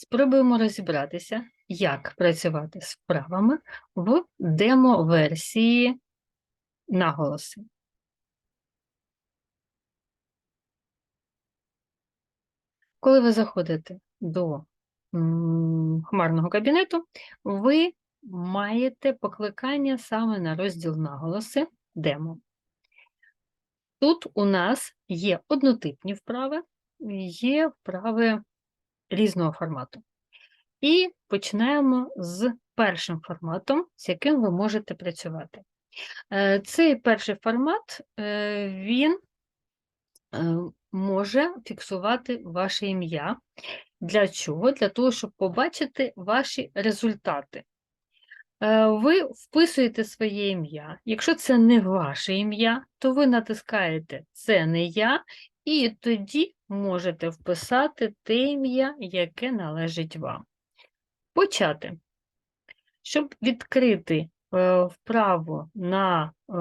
Спробуємо розібратися, як працювати з вправами в демо-версії наголоси. Коли ви заходите до хмарного кабінету, ви маєте покликання саме на розділ наголоси демо. Тут у нас є однотипні вправи, є вправи різного формату. І починаємо з першим форматом, з яким ви можете працювати. Е, Цей перший формат е, він е, може фіксувати ваше ім'я. Для чого? Для того, щоб побачити ваші результати. Ви вписуєте своє ім'я. Якщо це не ваше ім'я, то ви натискаєте Це не я, і тоді можете вписати те ім'я, яке належить вам. Почати. Щоб відкрити е, вправу на е,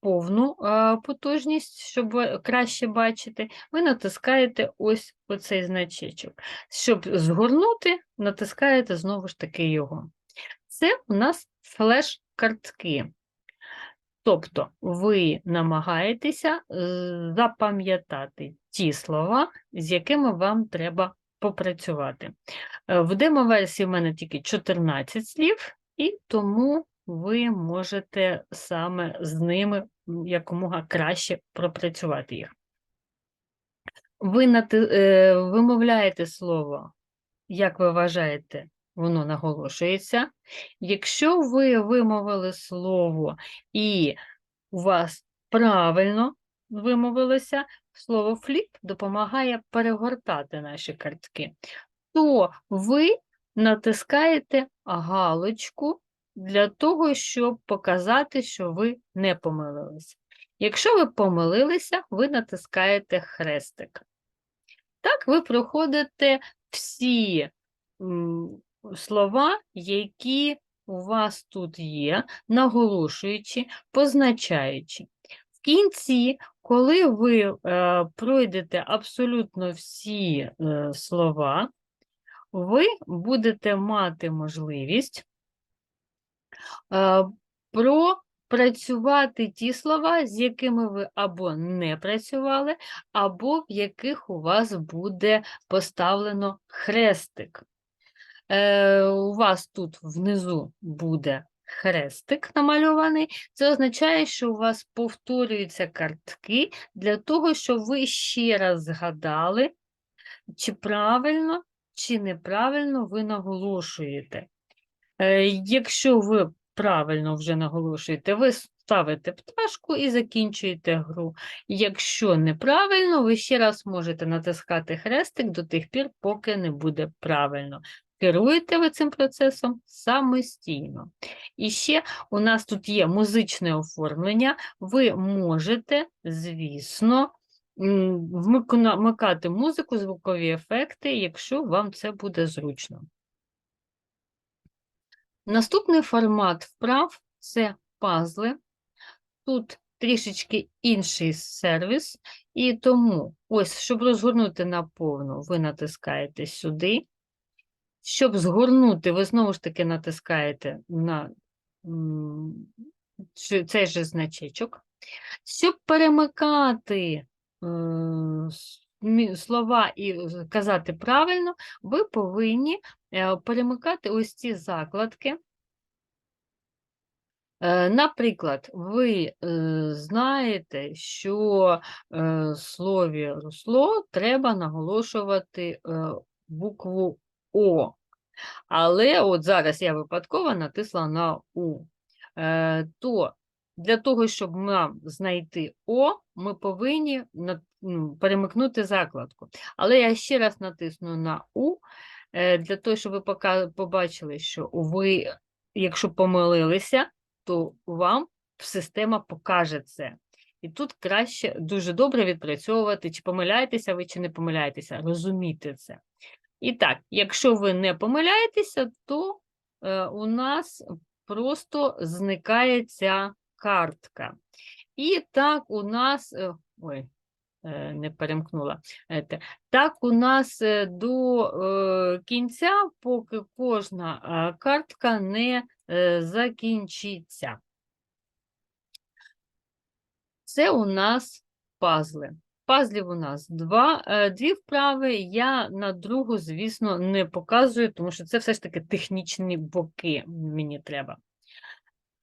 повну е, потужність, щоб краще бачити, ви натискаєте ось оцей значечок. Щоб згорнути, натискаєте знову ж таки його. Це у нас флеш-картки. Тобто ви намагаєтеся запам'ятати ті слова, з якими вам треба попрацювати. Е, В демо-версії в мене тільки 14 слів, і тому ви можете саме з ними якомога краще пропрацювати їх. Ви нати- е, вимовляєте слово, як ви вважаєте, воно наголошується. Якщо ви вимовили слово і у вас правильно вимовилося, слово фліп допомагає перегортати наші картки, то ви натискаєте галочку для того, щоб показати, що ви не помилилися. Якщо ви помилилися, ви натискаєте хрестик. Так ви проходите всі слова, які у вас тут є, наголошуючи, позначаючи. В кінці, коли ви е, пройдете абсолютно всі е, слова, ви будете мати можливість е, пропрацювати ті слова, з якими ви або не працювали, або в яких у вас буде поставлено хрестик. У вас тут внизу буде хрестик намальований. Це означає, що у вас повторюються картки для того, щоб ви ще раз згадали, чи правильно, чи неправильно ви наголошуєте. Е, Якщо ви правильно вже наголошуєте, ви ставите пташку і закінчуєте гру. Якщо неправильно, ви ще раз можете натискати хрестик до тих пір, поки не буде правильно. Керуєте ви цим процесом самостійно. І ще у нас тут є музичне оформлення. Ви можете, звісно, вмикати музику, звукові ефекти, якщо вам це буде зручно. Наступний формат вправ це пазли. Тут трішечки інший сервіс, і тому, ось, щоб розгорнути наповну, ви натискаєте сюди. Щоб згорнути, ви знову ж таки натискаєте на цей же значечок. Щоб перемикати е, слова і казати правильно, ви повинні е, перемикати ось ці закладки. Е, Наприклад, ви е, знаєте, що е, в слові русло треба наголошувати е, букву О. Але от зараз я випадково натисла на У. Е, то для того, щоб нам знайти О, ми повинні м, перемикнути закладку. Але я ще раз натисну на У, е, для того, щоб ви побачили, що ви, якщо помилилися, то вам система покаже це. І тут краще дуже добре відпрацьовувати, чи помиляєтеся ви, чи не помиляєтеся, розуміти це. І так, якщо ви не помиляєтеся, то е, у нас просто зникає ця картка. І так у нас, е, ой, е, не перемкнула. Так, у нас до кінця, поки кожна картка не закінчиться. Це у нас пазли. Пазлів у нас два, е, дві вправи. Я на другу, звісно, не показую, тому що це все ж таки технічні боки мені треба.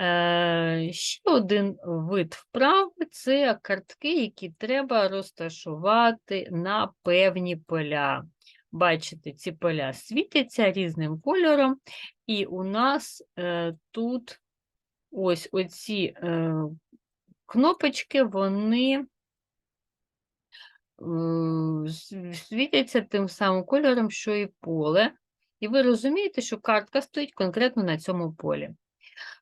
Е, Ще один вид вправ це картки, які треба розташувати на певні поля. Бачите, ці поля світяться різним кольором, і у нас е, тут ось оці кнопочки, вони світяться тим самим кольором, що і поле. І ви розумієте, що картка стоїть конкретно на цьому полі.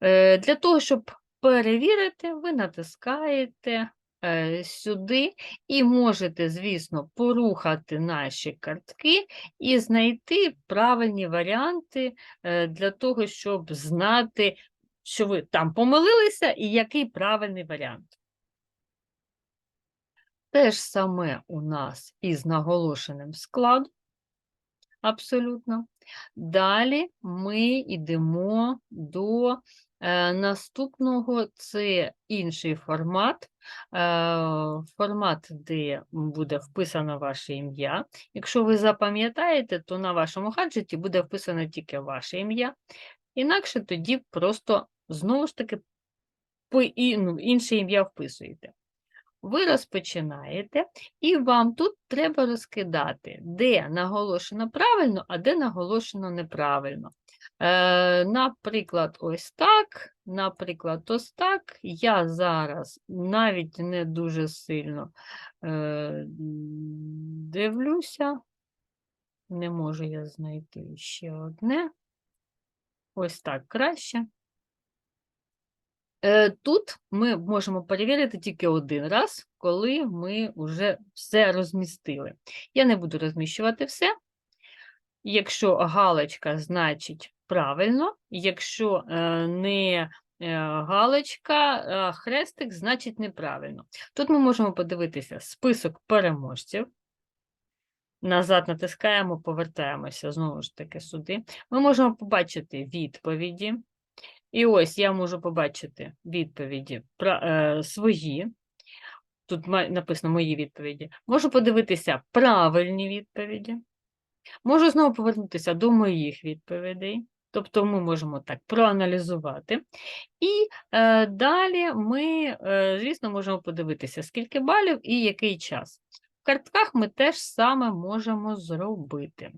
Е, Для того, щоб перевірити, ви натискаєте е, сюди і можете, звісно, порухати наші картки і знайти правильні варіанти е, для того, щоб знати, що ви там помилилися і який правильний варіант. Те ж саме у нас із наголошеним складом. Абсолютно. Далі ми йдемо до е, наступного, це інший формат, е, формат, де буде вписано ваше ім'я. Якщо ви запам'ятаєте, то на вашому гаджеті буде вписано тільки ваше ім'я. Інакше тоді просто знову ж таки інше ім'я вписуєте. Ви розпочинаєте, і вам тут треба розкидати, де наголошено правильно, а де наголошено неправильно. Е, наприклад, ось так, наприклад, ось так. Я зараз навіть не дуже сильно е, дивлюся. Не можу я знайти ще одне. Ось так краще. Е, Тут ми можемо перевірити тільки один раз, коли ми вже все розмістили. Я не буду розміщувати все. Якщо галочка, значить правильно, якщо е, не е, галочка, а хрестик, значить неправильно. Тут ми можемо подивитися список переможців. Назад натискаємо, повертаємося знову ж таки сюди. Ми можемо побачити відповіді. І ось я можу побачити відповіді пра- е, свої. Тут написано мої відповіді. Можу подивитися правильні відповіді. Можу знову повернутися до моїх відповідей. Тобто ми можемо так проаналізувати. І е, далі ми, е, звісно, можемо подивитися, скільки балів і який час. В картках ми теж саме можемо зробити.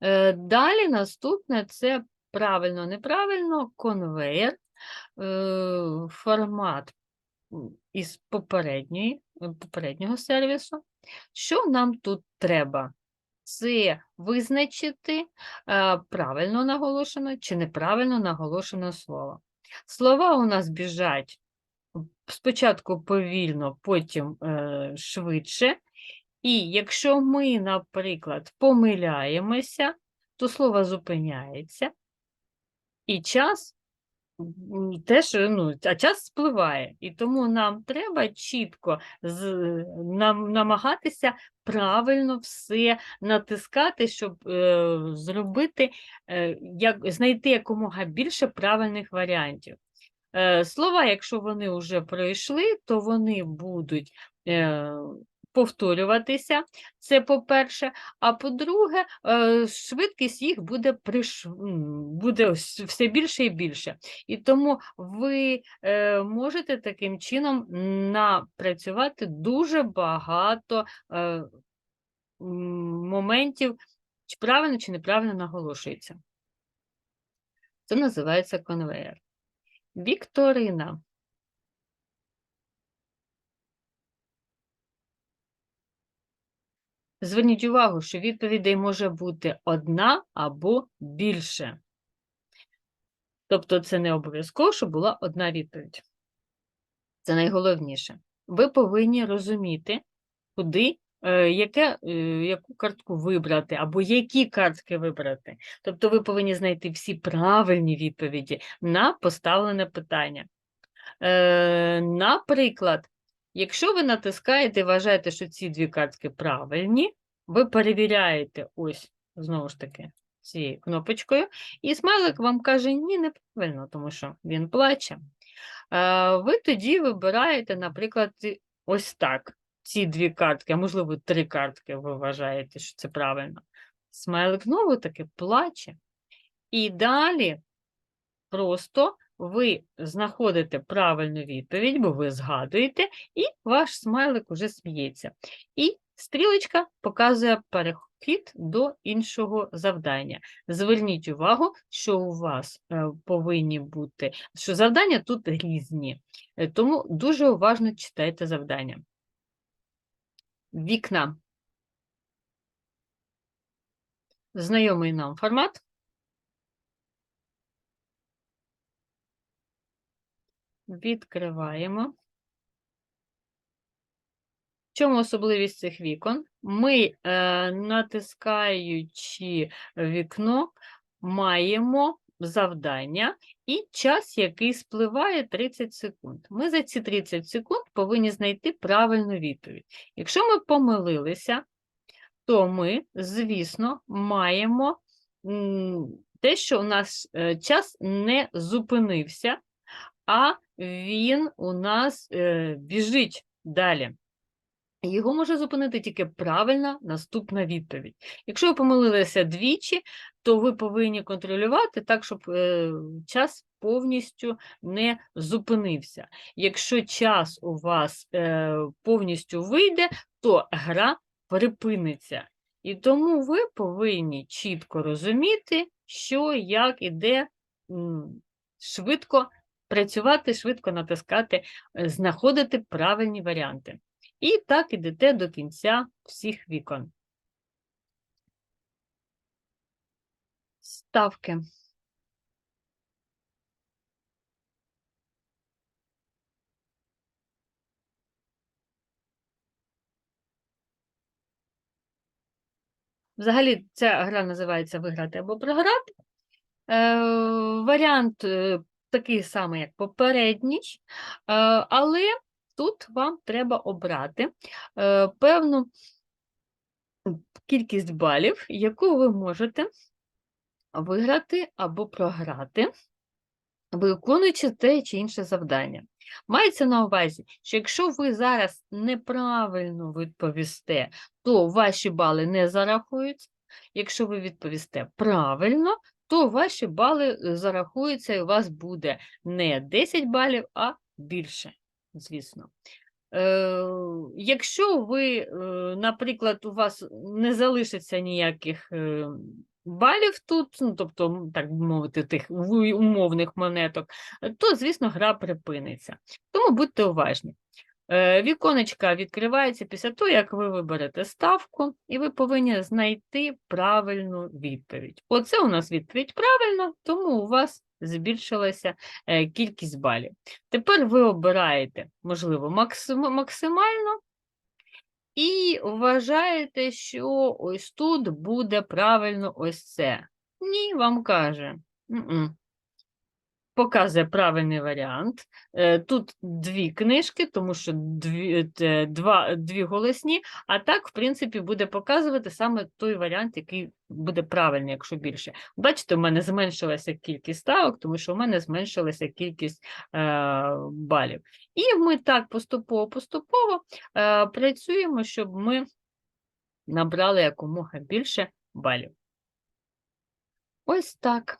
Е, Далі наступне це правильно, неправильно, конвейер, формат із попередньої, е, попереднього сервісу. Що нам тут треба? Це визначити е, правильно наголошено чи неправильно наголошено слово. Слова у нас біжать спочатку повільно, потім е, швидше. І якщо ми, наприклад, помиляємося, то слово зупиняється, і час теж, ну, а час спливає. І тому нам треба чітко з, нам, намагатися правильно все натискати, щоб е, зробити, е, як, знайти якомога більше правильних варіантів. Е, Слова, якщо вони вже пройшли, то вони будуть е, повторюватися. Це по-перше. А по-друге, е, швидкість їх буде, приш... буде все більше і більше. І тому ви е, можете таким чином напрацювати дуже багато е, моментів, чи правильно чи неправильно наголошується. Це називається конвейер. Вікторина. Зверніть увагу, що відповідей може бути одна або більше. Тобто це не обов'язково, щоб була одна відповідь. Це найголовніше. Ви повинні розуміти, куди, е, яке, е, яку картку вибрати, або які картки вибрати. Тобто ви повинні знайти всі правильні відповіді на поставлене питання. Е, наприклад, Якщо ви натискаєте і вважаєте, що ці дві картки правильні, ви перевіряєте ось, знову ж таки, цією кнопочкою, і смайлик вам каже, ні, неправильно, тому що він плаче. Е, Ви тоді вибираєте, наприклад, ось так. Ці дві картки, а можливо, три картки, ви вважаєте, що це правильно. Смайлик знову таки плаче. І далі просто ви знаходите правильну відповідь, бо ви згадуєте, і ваш смайлик уже сміється. І стрілочка показує перехід до іншого завдання. Зверніть увагу, що у вас е, повинні бути, що завдання тут різні, Е, тому дуже уважно читайте завдання. Вікна. Знайомий нам формат. Відкриваємо. В чому особливість цих вікон? Ми, е, натискаючи вікно, маємо завдання і час, який спливає 30 секунд. Ми за ці 30 секунд повинні знайти правильну відповідь. Якщо ми помилилися, то ми, звісно, маємо те, що у нас е, час не зупинився, а він у нас е, біжить далі. Його може зупинити тільки правильна наступна відповідь. Якщо ви помилилися двічі, то ви повинні контролювати так, щоб е, час повністю не зупинився. Якщо час у вас е, повністю вийде, то гра припиниться. І тому ви повинні чітко розуміти, що, як і де швидко працювати, швидко натискати, е, знаходити правильні варіанти. І так ідете до кінця всіх вікон. Ставки. Взагалі, ця гра називається Виграти або програти. Е, Варіант е, такий самий, як попередній, е, але тут вам треба обрати е, певну кількість балів, яку ви можете виграти або програти, виконуючи те чи інше завдання. Мається на увазі, що якщо ви зараз неправильно відповісте, то ваші бали не зарахуються. Якщо ви відповісте правильно, то ваші бали е, зарахуються, і у вас буде не 10 балів, а більше, звісно. Е, Якщо ви, е, наприклад, у вас не залишиться ніяких балів тут, ну, тобто, так би мовити, тих умовних монеток, то, звісно, гра припиниться. Тому будьте уважні. Е, Віконечка відкривається після того, як ви виберете ставку, і ви повинні знайти правильну відповідь. Оце у нас відповідь правильна, тому у вас збільшилася е, кількість балів. Тепер ви обираєте, можливо, максим- максимально, і вважаєте, що ось тут буде правильно ось це. Ні, вам каже. Показує правильний варіант. Е, Тут дві книжки, тому що дві, два, дві голосні, а так, в принципі, буде показувати саме той варіант, який буде правильний, якщо більше. Бачите, у мене зменшилася кількість ставок, тому що у мене зменшилася кількість е, балів. І ми так поступово-поступово е, працюємо, щоб ми набрали якомога більше балів. Ось так.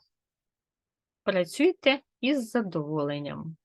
Працюйте із задоволенням.